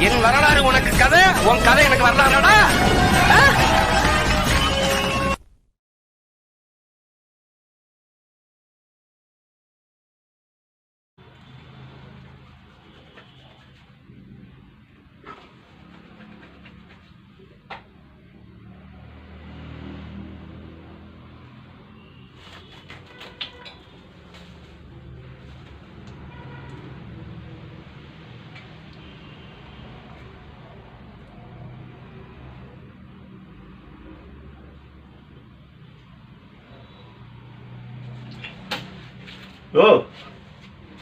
என் வரலாறு உனக்கு கதை உன் கதை எனக்கு வரலாறாடா? ஓ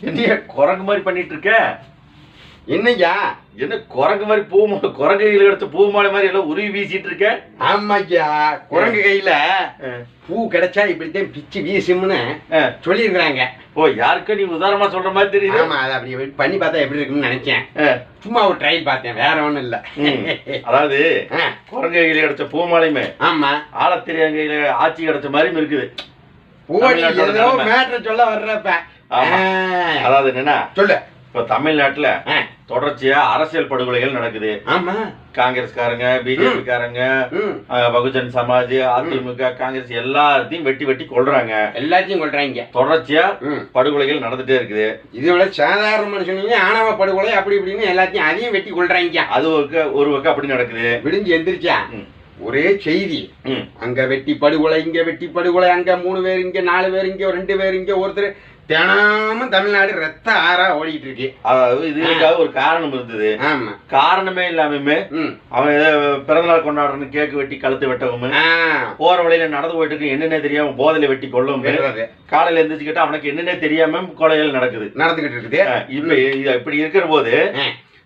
என்னைய குரங்கு மாதிரி பண்ணிட்டு இருக்க என்னய்யா? என்ன குரங்கு மாதிரி பூ குரங்கு கையில எடுத்த பூ மாலை மாதிரி எல்லாம் உருவி வீசிட்டு இருக்க ஆமாய்யா குரங்கு கையில. பூ கிடைச்சா இப்படித்தான் பிச்சு வீசும்னு. சொல்லியிருக்கிறாங்க. ஓ யாருக்க நீ உதாரணமா சொல்ற மாதிரி தெரியுது. ஆமா அதை அப்படி பண்ணி பார்த்தா எப்படி இருக்குன்னு நினைச்சேன். சும்மா ஒரு ட்ரையல் பார்த்தேன் வேற ஒண்ணும் இல்ல. ம். அதாவது ஆ, குரங்கு கையில எடுத்த பூ மாலையுமே ஆமா. ஆழத்திரிய கையில ஆட்சி கிடைச்ச மாதிரி இருக்குது. ஏதோ. மேட்ரு சொல்ல வர்றப்ப. ஆ, அதாவது என்னன்னா சொல்லு. இப்ப தமிழ்நாட்டுல தொடர்ச்சியா அரசியல் படுகொலைகள் நடக்குது. ஆமா. காங்கிரஸ்காரங்க பிஜேபி காரங்க பகுஜன் சமாஜ் அதிமுக காங்கிரஸ் எல்லாத்தையும் வெட்டி வெட்டி கொள்றாங்க எல்லாத்தையும் கொள்றாங்க தொடர்ச்சியா படுகொலைகள் நடந்துட்டே இருக்குது. இதோட சாதாரண மனுஷனுங்க ஆணவ படுகொலை அப்படி இப்படின்னு எல்லாத்தையும் அதையும் வெட்டி கொள்றாங்க அது ஒரு பக்கம் அப்படி நடக்குது. விடிஞ்சு எந்திரிச்சா. ஒரே செய்தி. அங்க வெட்டி படுகொலை இங்க வெட்டி படுகொலை அங்க மூணு பேர் இங்க நாலு பேர் இங்க ரெண்டு பேர் இங்க ஒருத்தர். தினமும் தமிழ்நாடு ரத்த ஆறா ஓடிட்டு இருக்கு. அதாவது இதுக்காக ஒரு காரணம் இருந்தது. ஆமா. காரணமே இல்லாம ம். அவன் ஏதோ பிறந்தநாள் கொண்டாடுறன்னு கேக்கு வெட்டி கழுத்து வெட்டவும் போற வழியில நடந்து போயிட்டு இருக்கு என்னன்னே தெரியாம போதையில வெட்டி கொள்ளவும். காலையில எந்திரிச்சுக்கிட்டு அவனுக்கு என்னன்னே தெரியாம கொலைகள் நடக்குது. நடந்துகிட்டு இருக்குது. இப்ப இப்படி இருக்கிற போது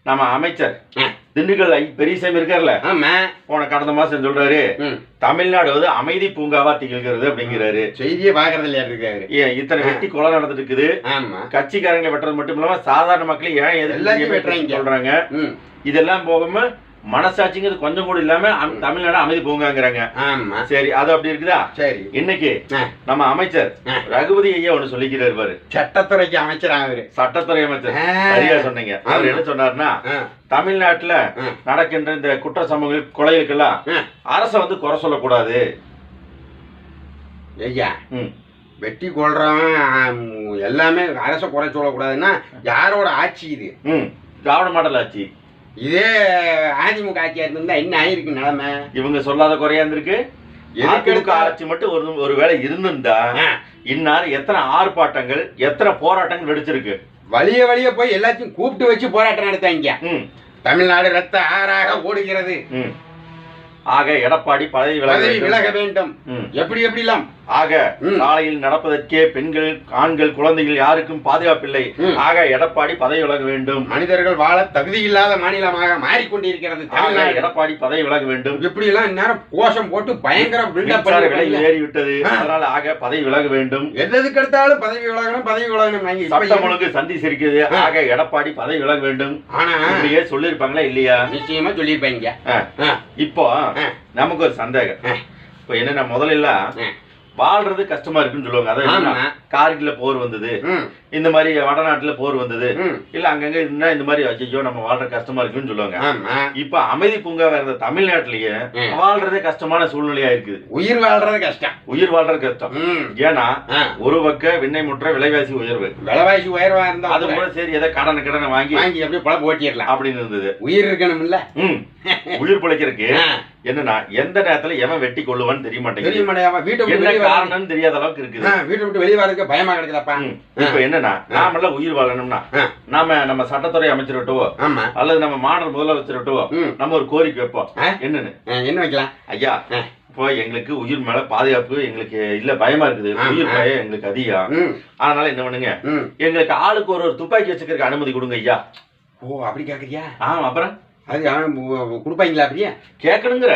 நம்ம அமைச்சர். திண்டுக்கல் ஐ பெரியசாமி இருக்கார்ல? ஆமா. போன கடந்த மாசம் சொல்றாரு. தமிழ்நாடு வந்து அமைதி பூங்காவா திகழ்கிறது அப்படிங்கிறாரு. செய்தியே பாக்குறது இல்லையா இருக்காரு ஏன் இத்தனை வெட்டி கொலை நடந்துட்டு இருக்குது ஆமா. கட்சிக்காரங்களை வெட்டுறது மட்டும் இல்லாம சாதாரண மக்களையும் ஏன் எல்லாத்தையும் எதிர்த்து வெட்டுறாங்க. சொல்றாங்க. இதெல்லாம் போகாம மனசாட்சிங்கிறது கொஞ்சம் கூட இல்லாம தமிழ்நாடு அமைதி பூங்காங்கிறாங்க. ஆமா. சரி அது அப்படி இருக்குதா? சரி. இன்னைக்கு நம்ம அமைச்சர். ரகுபதி ஐயா ஒண்ணு சொல்லிக்கிறாரு பாரு. சட்டத்துறைக்கு அமைச்சர் அவரு. சட்டத்துறை அமைச்சர். சரியா சொன்னீங்க. அவர். என்ன சொன்னாருன்னா தமிழ்நாட்டுல. நடக்கின்ற இந்த குற்ற சம்பவங்கள் கொலைகளுக்கெல்லாம். அரச வந்து குறை சொல்லக்கூடாது. ஐயா. வெட்டி கொள்றவன் எல்லாமே அரச குறை சொல்லக்கூடாதுன்னா யாரோட ஆட்சி இது? திராவிட மாடல் ஆட்சி. இதே அதிமுக ஆட்சியா இருந்தா என்ன ஆயிருக்கு நிலைமை? இவங்க சொல்லாத குறையா இருந்திருக்கு. அதிமுக எதுக்கு ஆட்சி மட்டும் ஒரு ஒரு வேளை இருந்திருந்தா இந்நேரம் எத்தனை ஆர்ப்பாட்டங்கள் எத்தனை போராட்டங்கள் வெடிச்சிருக்கு வழிய வழிய போய் எல்லாத்தையும் கூப்பிட்டு வச்சு போராட்டம் நடத்தாங்க தமிழ்நாடு ரத்த ஆறாக ஓடுகிறது. ஆக எடப்பாடி பதவி விலக. விலக வேண்டும். எப்படி எப்படிலாம்? ஆக. சாலையில் நடப்பதற்கே பெண்கள் ஆண்கள் குழந்தைகள் யாருக்கும் பாதுகாப்பில்லை. ஆக எடப்பாடி பதவி விலக வேண்டும். மனிதர்கள் வாழ தகுதி இல்லாத மாநிலமாக மாறிக்கொண்டிருக்கிறது எடப்பாடி பதவி விலக வேண்டும். இப்படி எல்லாம் இந்நேரம் கோஷம் போட்டு பயங்கர விலை பண்ணி ஏறி விட்டது ஆ. அதனால ஆக பதவி விலக வேண்டும். எதுக்கு எடுத்தாலும் பதவி விலகணும் பதவி விலகணும். சட்டம் ஒழுங்கு சந்தி சிரிக்குது ஆ. ஆக எடப்பாடி பதவி விலக வேண்டும். ஆனா சொல்லியிருப்பாங்களா இல்லையா? நிச்சயமா சொல்லியிருப்பாங்க. இப்போ நமக்கு ஒரு சந்தேகம். இப்போ என்னன்னா முதல்ல. வாழ்றது கஷ்டமா இருக்குன்னு சொல்லுவாங்க. என்னன்னா, கார்கில்ல போர் வந்தது. இந்த மாதிரி வடநாட்டுல போர் வந்தது. இல்ல அங்கங்க இருந்தா இந்த மாதிரி ஐயோ நம்ம வாழ்ற கஷ்டமா இருக்குன்னு சொல்லுவாங்க. இப்ப அமைதி பூங்கா இருந்த தமிழ்நாட்டிலேயே. வாழ்றதே கஷ்டமான சூழ்நிலையா இருக்குது. உயிர் வாழ்றது கஷ்டம். உயிர் வாழ்றது கஷ்டம். ஏன்னா ஒரு பக்க விண்ணை முற்ற விலைவாசி உயர்வு. விலைவாசி உயர்வா இருந்தா அது கூட சரி ஏதோ கடனை கடனை வாங்கி வாங்கி அப்படியே பழப்பு ஓட்டிடலாம். அப்படின்னு இருந்தது. உயிர் இருக்கணும்ல? ம். உயிர் பிழைக்கிறதுக்கு என்னன்னா எந்த நேரத்துல எவன் வெட்டி கொள்ளுவான்னு தெரிய தெரிய மாட்டேங்குது. மாட்டேங்க வீட்டை விட்டு என்ன காரணம்னு தெரியாத அளவுக்கு இருக்குது. வீட்டை விட்டு வெளியே வரதுக்கு பயமா கிடைக்குதாப்பா. இப்ப என்னன்னா நாமெல்லாம் உயிர் வாழணும்னா ஆ. நாம நம்ம சட்டத்துறை அமைச்சர்கிட்டவோ ஆமா. அல்லது நம்ம மாடல் முதலமைச்சர்கிட்டவோ ம், நம்ம ஒரு கோரிக்கை வைப்போம். ஆ? என்னன்னு? ஆ, என்ன வைக்கலாம்? ஐயா ஆ. இப்போ எங்களுக்கு உயிர் மேல பாதுகாப்பு எங்களுக்கு இல்ல பயமா இருக்குது. ஆ, உயிர் ஆ. பயம் எங்களுக்கு அதிகம். அதனால என்ன பண்ணுங்க. எங்களுக்கு ஆளுக்கு ஒரு ஒரு துப்பாக்கி வச்சுக்கிறதுக்கு அனுமதி கொடுங்க ஐயா. ஓ அப்படி கேக்குறியா? ஆமா அப்புறம்? அது கொடுப்பாங்களா அப்படியே? கேட்கணுங்கிற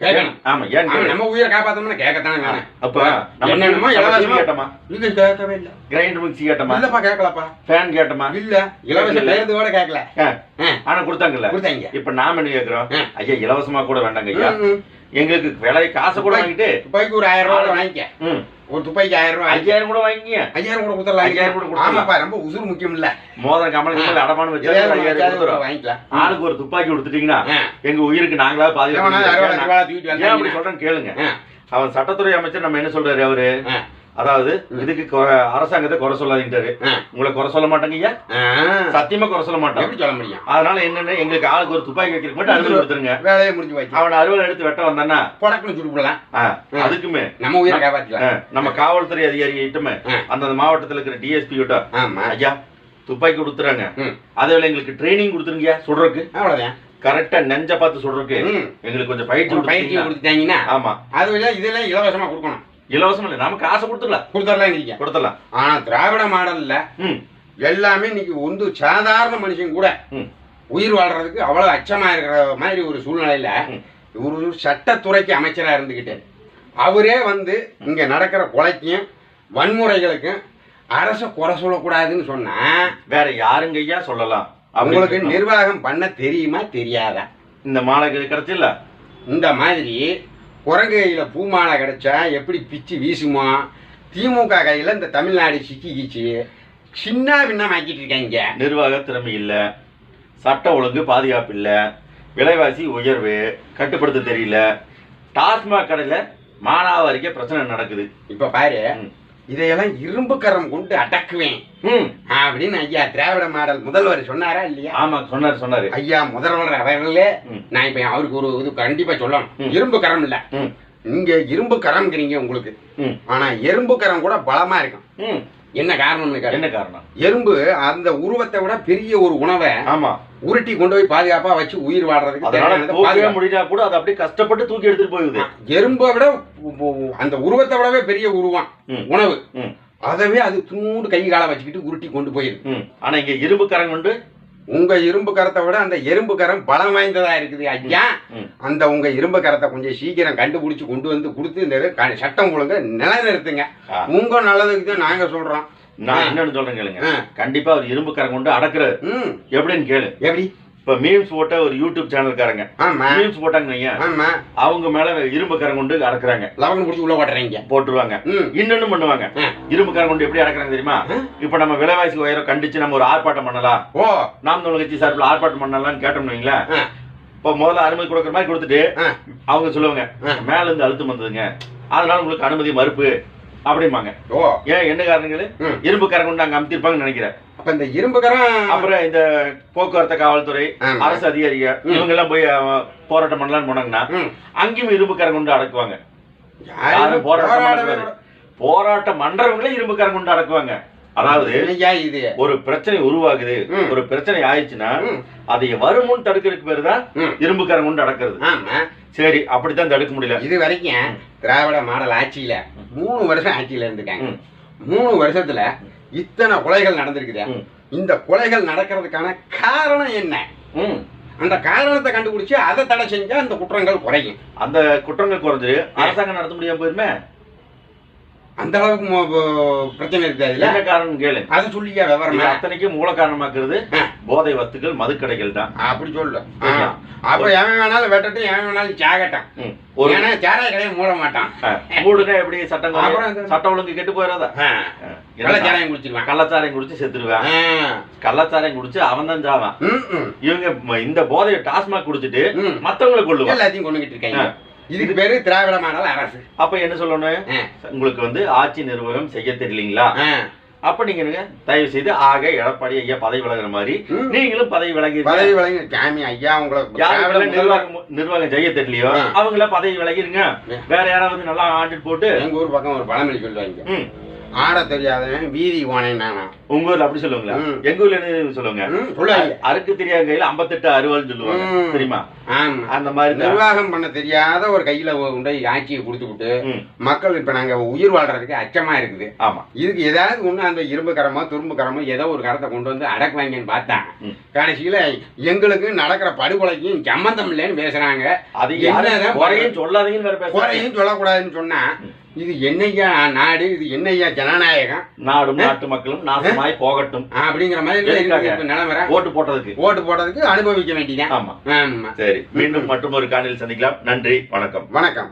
கேட்கணும். ஆமா ஏன் நம்ம உயிரை காப்பாத்தணும்னா கேட்கத்தானே வேணும். அப்ப என்னென்னமோ இலவசமா- கேட்டோமா? இது கேட்கவே இல்ல. கிரைண்டர் மிக்ஸி கேட்டோமா? இல்லப்பா கேட்கலப்பா. ஃபேன் கேட்டோமா? இல்ல இலவச இல்ல. பேருந்து கூட கேட்கல. ஆனா கொடுத்தாங்கல்ல? கொடுத்தாங்க. இப்ப நாம என்ன கேக்குறோம். ஐயா இலவசமா கூட வேண்டாங்க ஐயா. எங்களுக்கு விலை காசை கூட வாங்கிட்டு துப்பாக்கி ஒரு ஆயிரம் ரூபாய் வாங்கிக்க. ஒரு துப்பாக்கி ஆயிரம் ரூபாய் ஐயாயிரம் கூட வாங்கிங்க ஐயாயிரம் கூட கொடுத்துடலாம். ஐயாயிரம் கூட. ஆமாப்பா ரொம்ப உசுறு முக்கியம் இல்ல மோதிரம் கமல் கமல் அடமானம் வச்சு வாங்கிக்கலாம் ஆளுக்கு ஒரு துப்பாக்கி கொடுத்துட்டீங்கன்னா. எங்க உயிருக்கு நாங்களா பாதுகாப்பு அப்படி சொல்றேன்னு கேளுங்க. அவன் சட்டத்துறை அமைச்சர் நம்ம என்ன சொல்றாரு அவரு. அதாவது. இதுக்கு அரசாங்கத்தை குறை சொல்லாதீங்கட்டாரு. உங்களை குறை சொல்ல மாட்டாங்க ஐயா. ஆ. சத்தியமா குறை சொல்ல எப்படி சொல்ல முடியும்? அதனால என்னன்னு எங்களுக்கு ஆளுக்கு ஒரு துப்பாக்கி வைக்கிறதுக்கு மட்டும் அனுமதி கொடுத்துருங்க. வேலையை முடிஞ்சு போச்சு. அவனை அறுவலை எடுத்து வெட்ட வந்தானா புடக்குன்னு சுட்டு போடலாம். ஆ, ம். அதுக்குமே. நம்ம உயிரை ஆ, காப்பாத்திக்கலாம். நம்ம காவல்துறை அதிகாரிகிட்டமே ஆ. அந்தந்த மாவட்டத்துல இருக்கிற டிஎஸ்பி கிட்ட ஆமா. ஐயா துப்பாக்கி கொடுத்துறாங்க. அதே எங்களுக்கு ட்ரைனிங் கொடுத்துருங்க சுடுறதுக்கு. அவ்வளவுதான். கரெக்டா நெஞ்ச பார்த்து சுடுறதுக்கு. ம். எங்களுக்கு கொஞ்சம் பயிற்சி பயிற்சி கொடுத்துட்டாங்கன்னா ஆமா. அது இதெல்லாம் இலவசமா கொடுக்கணும். இலவசம் இல்லை. நாம காசு கொடுத்துடலாம். கொடுத்துடலாம் நீங்க கொடுத்துடலாம். ஆனா திராவிட மாடல்ல எல்லாமே இன்னைக்கு வந்து சாதாரண மனுஷன் கூட. உயிர் வாழ்றதுக்கு அவ்வளவு அச்சமா இருக்கிற மாதிரி ஒரு சூழ்நிலையில. ஒரு சட்டத்துறைக்கு அமைச்சரா இருந்துகிட்டு அவரே வந்து இங்க நடக்கிற கொலைக்கும் வன்முறைகளுக்கும் அரச குறை சொல்லக்கூடாதுன்னு சொன்னா வேற யாருங்க ஐயா சொல்லலாம். கேட்கணும். நிர்வாகம் பண்ண தெரியுமா தெரியாதா? இந்த மாலை கிடைச்சில்ல இந்த மாதிரி குரங்கு கையில பூமாலை கிடைச்சா எப்படி பிச்சு வீசுமோ? திமுக கையில இந்த தமிழ்நாடு சிக்கிக்கிச்சு. சின்ன பின்னமாக்கிட்டு இருக்காங்க நிர்வாக திறமை இல்ல. சட்ட ஒழுங்கு பாதுகாப்பு இல்ல. விலைவாசி உயர்வு கட்டுப்படுத்த தெரியல. டாஸ்மாக் கடையில மானாவாரிக்க பிரச்சனை நடக்குது. இப்ப பாரு. இதையெல்லாம் இரும்பு கரம் கொண்டு அடக்குவேன். ம். அப்படின்னு ஐயா திராவிட மாடல் முதல்வர் சொன்னாரா இல்லையா? ஆமா சொன்னாரு சொன்னாரு. ஐயா முதல்வர் அவர்களே. நான் இப்ப அவருக்கு ஒரு இது கண்டிப்பா சொல்லணும். இரும்பு கரம் இல்ல. ம். நீங்க இரும்பு கரம்ங்கிறீங்க உங்களுக்கு. ஆனா எறும்பு கரம் கூட பலமா இருக்கும். ம். என்ன காரணம்னு கேட்டா, என்ன காரணம்? எறும்பு அந்த உருவத்தை விட பெரிய ஒரு உணவை ஆமா. உருட்டி கொண்டு போய் பாதுகாப்பா வச்சு உயிர் பாதுகாப்பு. முடிஞ்சா கூட அதை அப்படியே கஷ்டப்பட்டு தூக்கி எடுத்துட்டு போகுது எறும்பை விட அந்த உருவத்தை விடவே பெரிய உருவம். உணவு. அதவே அது தூண்டு கை காலை வச்சுக்கிட்டு உருட்டி கொண்டு போயிருக்கு ஆனா இங்க இரும்பு கரங்க கொண்டு உங்க இரும்பு கரத்தை விட அந்த எறும்பு கரம் பலம் வாய்ந்ததா இருக்குது ஐயா. அந்த உங்க இரும்பு கரத்தை கொஞ்சம் சீக்கிரம் கண்டுபிடிச்சு கொண்டு வந்து கொடுத்து இந்த சட்டம் ஒழுங்க நிலைநிறுத்துங்க. உங்க நல்லதுக்கு தான் நாங்க சொல்றோம். நான். என்னன்னு சொல்றேன் கேளுங்க. கண்டிப்பா அவர் இரும்பு கரங்க கொண்டு அடக்குறாரு. எப்படின்னு கேளு. எப்படி? இப்ப மீம்ஸ் போட்ட ஒரு யூடியூப் சேனல்காரங்க ஆமா. மீம்ஸ் போட்டாங்க அவங்க மேல இரும்பு கரம் கொண்டு அடக்குறாங்க. லவங்க பிடிச்சி உள்ள ஓட்டுறீங்க. போட்டுருவாங்க. இன்னொன்னு பண்ணுவாங்க. இரும்பு கரம் கொண்டு எப்படி அடக்குறாங்க தெரியுமா. இப்ப நம்ம விலைவாசி உயரம் கண்டிச்சு நம்ம ஒரு ஆர்ப்பாட்டம் பண்ணலாம். ஓ. நாம் தமிழ் கட்சி சார்பில் ஆர்ப்பாட்டம் பண்ணலாம்னு கேட்டோம்னு ஆ. இப்போ முதல்ல அனுமதி கொடுக்குற மாதிரி கொடுத்துட்டு. அவங்க சொல்லுவாங்க. மேல இருந்து அழுத்தம் வந்ததுங்க. அதனால உங்களுக்கு அனுமதி மறுப்பு. அப்படிம்பாங்க ஓ ஏன் என்ன காரணங்கள். இரும்பு கரம் கொண்டு அங்க அமுத்திருப்பாங்கன்னு நினைக்கிறேன் அப்ப இந்த இரும்பு கரம் அப்புறம் இந்த போக்குவரத்து காவல்துறை. அரசு அதிகாரிகள். இவங்க எல்லாம் போய் போராட்டம் பண்ணலாம்னு போனாங்கன்னா. அங்கேயும் இரும்பு கரம் கொண்டு அடக்குவாங்க யாரும் போராட்டம். போராட்டம் பண்றவங்களே இரும்பு கரம் கொண்டு அடக்குவாங்க அதாவது இது ஒரு பிரச்சனை உருவாகுது. ஒரு பிரச்சனை ஆயிடுச்சுன்னா. அதை வருமுன் தடுக்கிறதுக்கு பேரு தான். இரும்பு கரம் கொண்டு அடக்கிறது ஆமா சரி அப்படித்தான் தடுக்க முடியல. இது வரைக்கும் திராவிட மாடல் ஆட்சியில மூணு வருஷம் ஆட்சியில இருந்துட்டாங்க ம். மூணு வருஷத்துல இத்தனை கொலைகள் நடந்திருக்குது. இந்த கொலைகள் நடக்கிறதுக்கான காரணம் என்ன. அந்த காரணத்தை கண்டுபிடிச்சு அதை தடை செஞ்சா அந்த குற்றங்கள் குறையும். அந்த குற்றங்கள் குறைஞ்சு அரசாங்கம் நடத்த முடியாம போயிருமே? அந்த அளவுக்கு பிரச்சனை இருக்குது என்ன காரணம் கேளு அதை சொல்லியா விவரமா அத்தனைக்கும் மூல காரணமாக்குறது. போதை வஸ்துக்கள் மதுக்கடைகள் தான் அப்படி சொல்லு? அப்ப எவன் வேணாலும் வெட்டட்டும் எவன் வேணாலும் சாகட்டும் ம். ஒரு ஏன்னா சாராய கடையை மூட மாட்டான் மூடுனா எப்படி சட்டம்? அப்புறம் சட்டம் ஒழுங்கு கெட்டு போயிடாதா ஆ. ஆ. கள்ள என்ன சாராயம் குடிச்சிருவான் கள்ளச்சாராயம் குடிச்சு செத்துருவேன். கள்ளச்சாராயம் குடிச்சு அவன் தான் சாவான் இவங்க இந்த போதையை டாஸ்மாக் குடிச்சிட்டு. மத்தவங்களை கொள்ளுவான் எல்லாத்தையும் கொண்டுகிட்டு இருக்காங்க. இதுக்கு பேரு திராவிட மாடல் அரசு அப்ப என்ன சொல்லணும். உங்களுக்கு வந்து ஆட்சி நிர்வாகம் செய்ய தெரியலீங்களா. அப்ப நீங்க என்னங்க, தயவு செய்து ஆக எடப்பாடி ஐயா பதவி விலகுற மாதிரி. நீங்களும் பதவி விலகி பதவி வழங்கி சாமி ஐயா உங்களை திராவிட யாருக்கெல்லாம் முதல்வர் நிர்வாகம் நிர்வாகம் செய்ய தெரியலையோ. அவங்கள பதவி விலகிருங்க. வேற யாராவது நல்லா ஆண்டு போட்டு எங்க ஊர் பக்கம் ஒரு பழமொழி சொல்லுவாங்க ஆட தெரியாதவன் வீதி போனேன் நானா உங்க ஊர்ல அப்படி சொல்லுவாங்களா. எங்க ஊர்ல என்ன சொல்லுவாங்க? அறுக்கு தெரியாத கையில ஐம்பத்தெட்டு அறுவாள்னு சொல்லுவாங்க. தெரியுமா? ஆமா. அந்த மாதிரி. நிர்வாகம் பண்ண தெரியாத ஒரு கையில கொண்டு போய் ஆட்சியை கொடுத்து விட்டு ம், மக்கள் இப்ப நாங்க உயிர் வாழ்றதுக்கு அச்சமா இருக்குது. ஆமா. இதுக்கு ஏதாவது ஒண்ணு அந்த இரும்பு கரமோ துரும்பு கரமோ ஏதோ ஒரு கரத்தை கொண்டு வந்து அடக்குவாங்கன்னு பார்த்தா ம். கடைசியில எங்களுக்கு நடக்கிற படுகொலைக்கும் சம்பந்தம் இல்லைன்னு பேசுறாங்க. அது என்னதான் குறையும் சொல்லாதீங்கன்னு குறையும் சொல்லக்கூடாதுன்னு சொன்னா. இது என்னய்யா நாடு? இது என்னய்யா ஜனநாயகம்? நாடும் நாட்டு மக்களும் நாசமாய் போகட்டும். அப்படிங்கிற மாதிரி நிலைமை ஓட்டு போட்டதுக்கு. ஓட்டு போடுறதுக்கு அனுபவிக்க வேண்டியதான் ஆமா. ஆமா. சரி மீண்டும் மற்றும் ஒரு காணொலியில் சந்திக்கலாம். நன்றி வணக்கம். வணக்கம்.